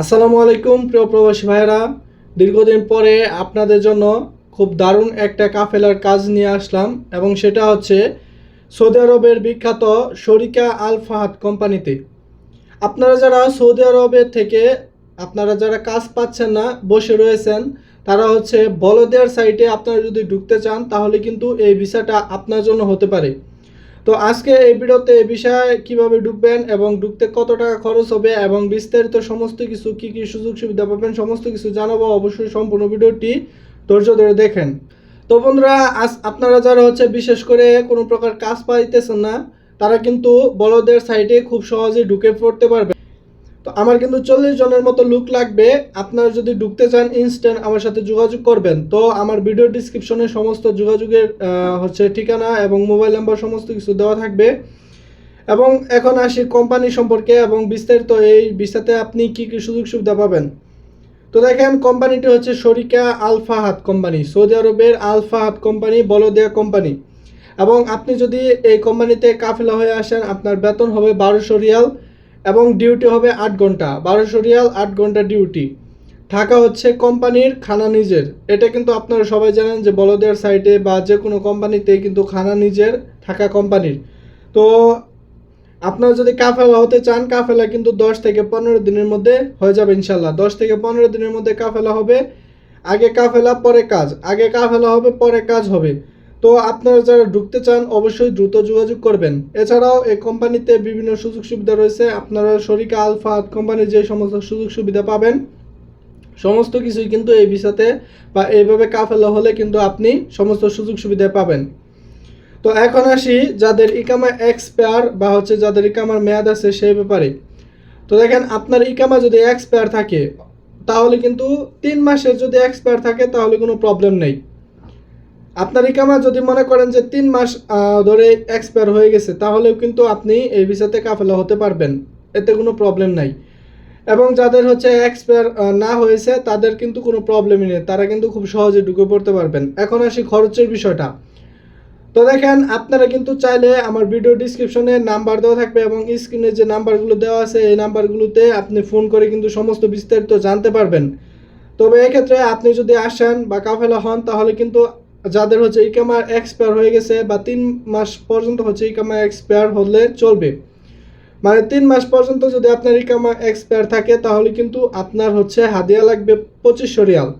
আসসালামু আলাইকুম, প্রিয় প্রবাসী ভাইয়েরা। দীর্ঘদিন পরে আপনাদের জন্য খুব দারুণ একটা কাফেলার কাজ নিয়ে আসলাম, এবং সেটা হচ্ছে সৌদি আরবের বিখ্যাত শরিকা আল ফাহাদ কোম্পানিতে। আপনারা যারা সৌদি আরবের থেকে, আপনারা যারা কাজ পাচ্ছেন না, বসে রয়েছেন, তারা হচ্ছে বলদের সাইটে আপনারা যদি ঢুকতে চান, তাহলে কিন্তু এই ভিসাটা আপনার জন্য হতে পারে। তো আজকে এই ভিডিওতে এই বিষয়ে কীভাবে ডুববেন এবং ডুবতে কত টাকা খরচ হবে এবং বিস্তারিত সমস্ত কিছু কি কি সুযোগ সুবিধা পাবেন, সমস্ত কিছু জানাব অবশ্যই সম্পূর্ণ ভিডিওটি ধৈর্য ধরে দেখেন। তো বন্ধুরা, আজ আপনারা যারা হচ্ছে বিশেষ করে কোনো প্রকার কাজ পাইতেছেন না, তারা কিন্তু বলদের সাইটে খুব সহজে ঢুকে পড়তে পারবে। তো আমার কিন্তু চল্লিশ জনের মতো লুক লাগবে। আপনারা যদি ঢুকতে চান ইনস্ট্যান্ট আমার সাথে যোগাযোগ করবেন। তো আমার ভিডিও ডিসক্রিপশনে সমস্ত যোগাযোগের হচ্ছে ঠিকানা এবং মোবাইল নাম্বার সমস্ত কিছু দেওয়া থাকবে। এবং এখন আসি কোম্পানি সম্পর্কে এবং বিস্তারিত এই বিস্তারিত আপনি কি কি সুযোগ সুবিধা পাবেন। তো দেখেন কোম্পানিটি হচ্ছে শরিকা আলফা হাত কোম্পানি সৌদি আরবের আলফা হাত কোম্পানি বলদিয়া কোম্পানি এবং আপনি যদি এই কোম্পানিতে কাফেলা হয়ে আসেন, আপনার বেতন হবে বারোশো রিয়াল। এবং ডিউটি হবে আট ঘণ্টা। বারোশো রিয়াল, আট ঘণ্টা ডিউটি। থাকা হচ্ছে কোম্পানির খানা নিজের। এটা কিন্তু আপনারা সবাই জানেন যে বলদের সাইটে বা যে কোনো কোম্পানিতে কিন্তু খানা নিজের থাকা কোম্পানির। তো আপনারা যদি কাফেলা হতে চান, কাফেলা কিন্তু দশ থেকে পনেরো দিনের মধ্যে হয়ে যাবে ইনশাল্লাহ দশ থেকে পনেরো দিনের মধ্যে কাফেলা হবে। আগে কাফেলা, পরে কাজ। আগে কাফেলা হবে, পরে কাজ হবে। তো আপনারা যারা ঢুকতে চান, অবশ্যই দ্রুত যোগাযোগ করবেন। এছাড়াও এই কোম্পানিতে বিভিন্ন সুযোগ সুবিধা রয়েছে। আপনারা শরিকা আলফা কোম্পানির যে সমস্ত সুযোগ সুবিধা পাবেন, সমস্ত কিছুই কিন্তু এই ভিসাতে বা এইভাবে কাফেলা হলে কিন্তু আপনি সমস্ত সুযোগ সুবিধা পাবেন। তো এখন আসি যাদের ইকামা এক্সপায়ার বা হচ্ছে যাদের ইকামার মেয়াদ আছে সেই ব্যাপারে। তো দেখেন, আপনার ইকামা যদি এক্সপায়ার থাকে, তাহলে কিন্তু তিন মাসের যদি এক্সপায়ার থাকে, তাহলে কোনো প্রবলেম নেই। আপনার ইকামা যদি মনে করেন যে তিন মাস ধরে এক্সপায়ার হয়ে গেছে, তাহলেও কিন্তু আপনি এই ভিসাতে কাফেলা হতে পারবেন। এতে কোনো প্রবলেম নাই। এবং যাদের হচ্ছে এক্সপায়ার না হয়েছে, তাদের কিন্তু কোনো প্রবলেমই নেই। তারা কিন্তু খুব সহজে ঢুকে পড়তে পারবেন। এখন আসি খরচের বিষয়টা। তো দেখেন, আপনারা কিন্তু চাইলে আমার ভিডিও ডিসক্রিপশনে নাম্বার দেওয়া থাকবে এবং স্ক্রিনে যে নাম্বারগুলো দেওয়া আছে, এই নাম্বারগুলোতে আপনি ফোন করে কিন্তু সমস্ত বিস্তারিত জানতে পারবেন। তবে এক্ষেত্রে আপনি যদি আসেন বা কাফেলা হন, তাহলে কিন্তু যাদের হচ্ছে ইকামার এক্সপায়ার হয়ে গেছে বা তিন মাস পর্যন্ত হচ্ছে ইকামা এক্সপায়ার হলে চলবে। মানে তিন মাস পর্যন্ত যদি আপনার ইকামা এক্সপায়ার থাকে, তাহলে কিন্তু আপনার হচ্ছে হাদিয়া লাগবে পঁচিশশো রিয়াল।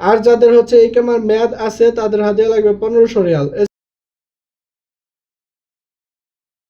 আর যাদের হচ্ছে ইকামার মেয়াদ আছে, তাদের হাদিয়া লাগবে পনেরোশো রিয়াল।